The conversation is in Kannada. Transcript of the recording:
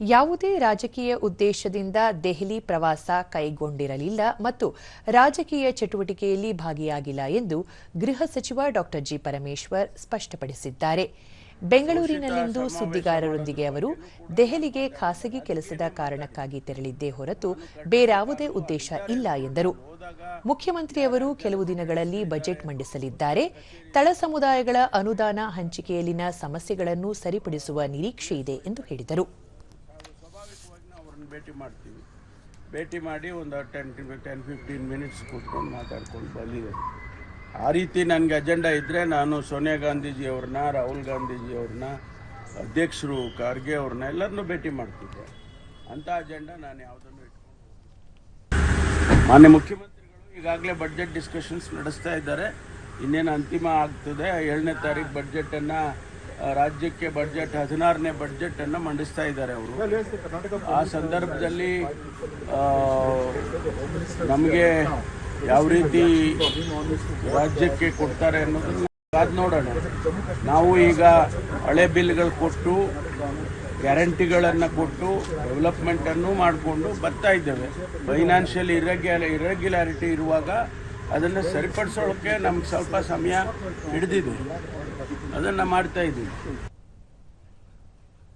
ಯಾವುದೇ ರಾಜಕೀಯ ಉದ್ದೇಶದಿಂದ ದೆಹಲಿ ಪ್ರವಾಸ ಕೈಗೊಂಡಿರಲಿಲ್ಲ ಮತ್ತು ರಾಜಕೀಯ ಚಟುವಟಿಕೆಯಲ್ಲಿ ಭಾಗಿಯಾಗಿಲ್ಲ ಎಂದು ಗೃಹ ಸಚಿವ ಡಾ ಜಿ ಪರಮೇಶ್ವರ್ ಸ್ಪಷ್ಟಪಡಿಸಿದ್ದಾರೆ. ಬೆಂಗಳೂರಿನಲ್ಲಿಂದು ಸುದ್ದಿಗಾರರೊಂದಿಗೆ ಅವರು ದೆಹಲಿಗೆ ಖಾಸಗಿ ಕೆಲಸದ ಕಾರಣಕ್ಕಾಗಿ ತೆರಳಿದ್ದೇ ಹೊರತು ಬೇರಾವುದೇ ಉದ್ದೇಶ ಇಲ್ಲ ಎಂದರು. ಮುಖ್ಯಮಂತ್ರಿಯವರು ಕೆಲವು ದಿನಗಳಲ್ಲಿ ಬಜೆಟ್ ಮಂಡಿಸಲಿದ್ದಾರೆ. ತಳ ಸಮುದಾಯಗಳ ಅನುದಾನ ಹಂಚಿಕೆಯಲ್ಲಿನ ಸಮಸ್ಯೆಗಳನ್ನು ಸರಿಪಡಿಸುವ ನಿರೀಕ್ಷೆ ಇದೆ ಎಂದು ಹೇಳಿದರು. ಅವ್ರನ್ನ ಭೇಟಿ ಮಾಡ್ತೀವಿ. ಭೇಟಿ ಮಾಡಿ ಒಂದು ಟೆನ್ ಟೆನ್ ಫಿಫ್ಟೀನ್ ಮಿನಿಟ್ಸ್ ಕೂತ್ಕೊಂಡು ಮಾತಾಡ್ಕೊಂಡು ಬಂದಿದ್ದೇವೆ ಆ ರೀತಿ ನನಗೆ ಅಜೆಂಡಾ ಇದ್ದರೆ ನಾನು ಸೋನಿಯಾ ಗಾಂಧೀಜಿಯವ್ರನ್ನ ರಾಹುಲ್ ಗಾಂಧೀಜಿಯವ್ರನ್ನ ಅಧ್ಯಕ್ಷರು ಖರ್ಗೆ ಅವ್ರನ್ನ ಎಲ್ಲರನ್ನೂ ಭೇಟಿ ಮಾಡ್ತಿದ್ದೆ. ಅಂಥ ಅಜೆಂಡಾ ನಾನು ಯಾವುದನ್ನು ಇಟ್ಕೊಂಡು ಮಾನ್ಯ ಮುಖ್ಯಮಂತ್ರಿಗಳು ಈಗಾಗಲೇ ಬಡ್ಜೆಟ್ ಡಿಸ್ಕಷನ್ಸ್ ನಡೆಸ್ತಾ ಇದ್ದಾರೆ. ಇನ್ನೇನು ಅಂತಿಮ ಆಗ್ತದೆ? ಏಳನೇ ತಾರೀಕು ಬಡ್ಜೆಟನ್ನು ರಾಜ್ಯಕ್ಕೆ ಬಜೆಟ್ ಹದಿನಾರನೇ ಬಡ್ಜೆಟನ್ನು ಮಂಡಿಸ್ತಾ ಇದ್ದಾರೆ ಅವರು. ಆ ಸಂದರ್ಭದಲ್ಲಿ ನಮಗೆ ಯಾವ ರೀತಿ ರಾಜ್ಯಕ್ಕೆ ಕೊಡ್ತಾರೆ ಅನ್ನೋದನ್ನು ಅದು ನೋಡೋಣ. ನಾವು ಈಗ ಹಳೆ ಬಿಲ್ಗಳು ಕೊಟ್ಟು, ಗ್ಯಾರಂಟಿಗಳನ್ನು ಕೊಟ್ಟು ಡೆವಲಪ್ಮೆಂಟನ್ನು ಮಾಡಿಕೊಂಡು ಬರ್ತಾ ಇದ್ದೇವೆ. ಫೈನಾನ್ಷಿಯಲ್ ಇರೆಗ್ಯುಲ ಇರೆಗ್ಯುಲಾರಿಟಿ ಇರುವಾಗ ಅದನ್ನು ಸರಿಪಡಿಸೋಕ್ಕೆ ನಮ್ಗೆ ಸ್ವಲ್ಪ ಸಮಯ ಹಿಡಿದಿದೆ. ಅದನ್ನು ಮಾಡ್ತಾ ಇದ್ದೀವಿ.